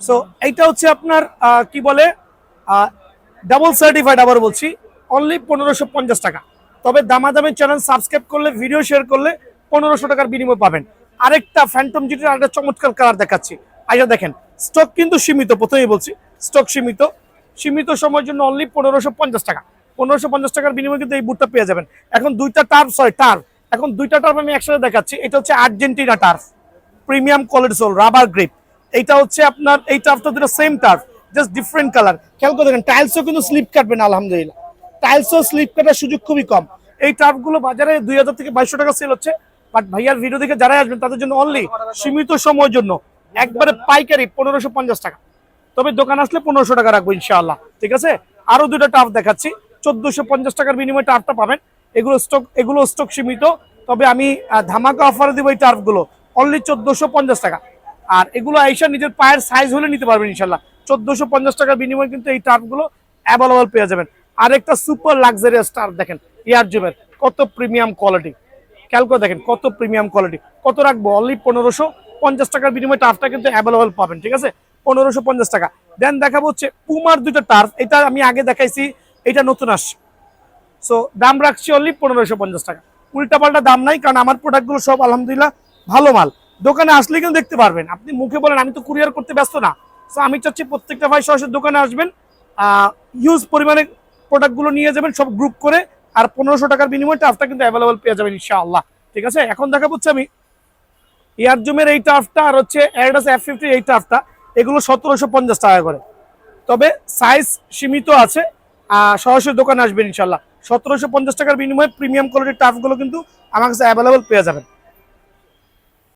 So এইটা হচ্ছে আপনার কি বলে ডাবল সার্টিফাইড আবার বলছি অনলি পনেরোশো পঞ্চাশ টাকা। তবে দামাদামি চ্যানেল সাবস্ক্রাইব করলে ভিডিও শেয়ার করলে পনেরোশো টাকার বিনিময় পাবেন। আরেকটা ফ্যান্টম জিটির আরেকটা চমৎকার কালার দেখাচ্ছি। আচ্ছা দেখেন স্টক কিন্তু সীমিত, প্রথমেই বলছি স্টক সীমিত। সীমিত সময়ের জন্য অনলি পনেরোশো পঞ্চাশ টাকা। পনেরোশো পঞ্চাশ টাকার বিনিময়ে কিন্তু এই বুটটা পেয়ে যাবেন। এখন দুইটা টার্ফ সরি টার্ফ এখন দুইটা টার্ফ আমি একসাথে দেখাচ্ছি, এটা হচ্ছে Argentina turf premium quality sole rubber grip এইটা হচ্ছে আপনার এই টার্ফটা দুটো same turf just different colour খেয়াল করে দেখেন টাইলসও কিন্তু স্লিপ কাটবে না, আলহামদুলিল্লাহ। টাইলসও স্লিপ কাটার সুযোগ খুবই কম। এই টার্ফগুলো বাজারে দুই হাজার থেকে বাইশশো টাকা সেল হচ্ছে বাট ভাইয়ার ভিডিও দেখে যারাই আসবেন, তাদের জন্য অনলি সীমিত সময়ের জন্য। একবারে পাইকারি পনেরোশো পঞ্চাশ টাকা। তবে দোকান আসলে পনেরোশো টাকা রাখব ইনশাআল্লাহ, ঠিক আছে? আরও দুটো টাফ দেখাচ্ছি। চোদ্দশো পঞ্চাশ টাকার বিনিময়ে টাফটা পাবেন। এগুলো স্টক এগুলো স্টক সীমিত। তবে আমি ধামাকা অফারে দিব এই টার্ফগুলো অনলি চোদ্দশো পঞ্চাশ টাকা। আর এগুলো আইসা নিজের পায়ের সাইজ হলে নিতে পারবেন ইনশাল্লাহ চোদ্দশো পঞ্চাশ টাকার বিনিময়ে কিন্তু এই টার্ফগুলো অ্যাভেলেবল পেয়ে যাবেন। আর একটা সুপার লাক্সারিয়াস টার্ফ দেখেন জুমের কত প্রিমিয়াম কোয়ালিটি খেয়াল করে দেখেন, কত প্রিমিয়াম কোয়ালিটি কত রাখব? অনলি পনেরোশো পঞ্চাশ টাকার বিনিময়ে টার্ফটা কিন্তু অ্যাভেলেবল পাবেন, ঠিক আছে? পনেরোশো পঞ্চাশ টাকা। দেন দেখাবো হচ্ছে পুমার দুটো টার্ফ এটা আমি আগে দেখাইছি, এটা নতুন আসছে। সো দাম রাখছি অনলি পনেরোশো পঞ্চাশ টাকা। উল্টাপাল্টা দাম নাই, কারণ আমার প্রোডাক্টগুলো সব আলহামদুলিল্লাহ ভালো মাল। দোকানে আসলে কিন্তু দেখতে পারবেন। আপনি মুখে বলেন, আমি তো কুরিয়ার করতে ব্যস্ত না। সো আমি চাচ্ছি প্রত্যেকটা ভাই সরাসরি দোকানে আসবেন হিউজ পরিমাণে প্রোডাক্টগুলো নিয়ে যাবেন, সব গ্রুপ করে, আর পনেরোশো টাকার বিনিময়ে টাফটা কিন্তু অ্যাভেলেবল পেয়ে যাবেন ইনশাআল্লাহ। ঠিক আছে? এখন দেখা হচ্ছে আমি এয়ারজুমের এই টাফটা, আর হচ্ছে অ্যাডাস এফ ফিফটি এই টাফটা, এগুলো সতেরোশো পঞ্চাশ টাকা করে। তবে সাইজ সীমিত আছে সরাসরি দোকানে আসবেন ইনশাল্লাহ সতেরোশো পঞ্চাশ টাকার বিনিময়ে প্রিমিয়াম কোয়ালিটির টাফগুলো কিন্তু আমার কাছে অ্যাভেলেবল পেয়ে যাবেন।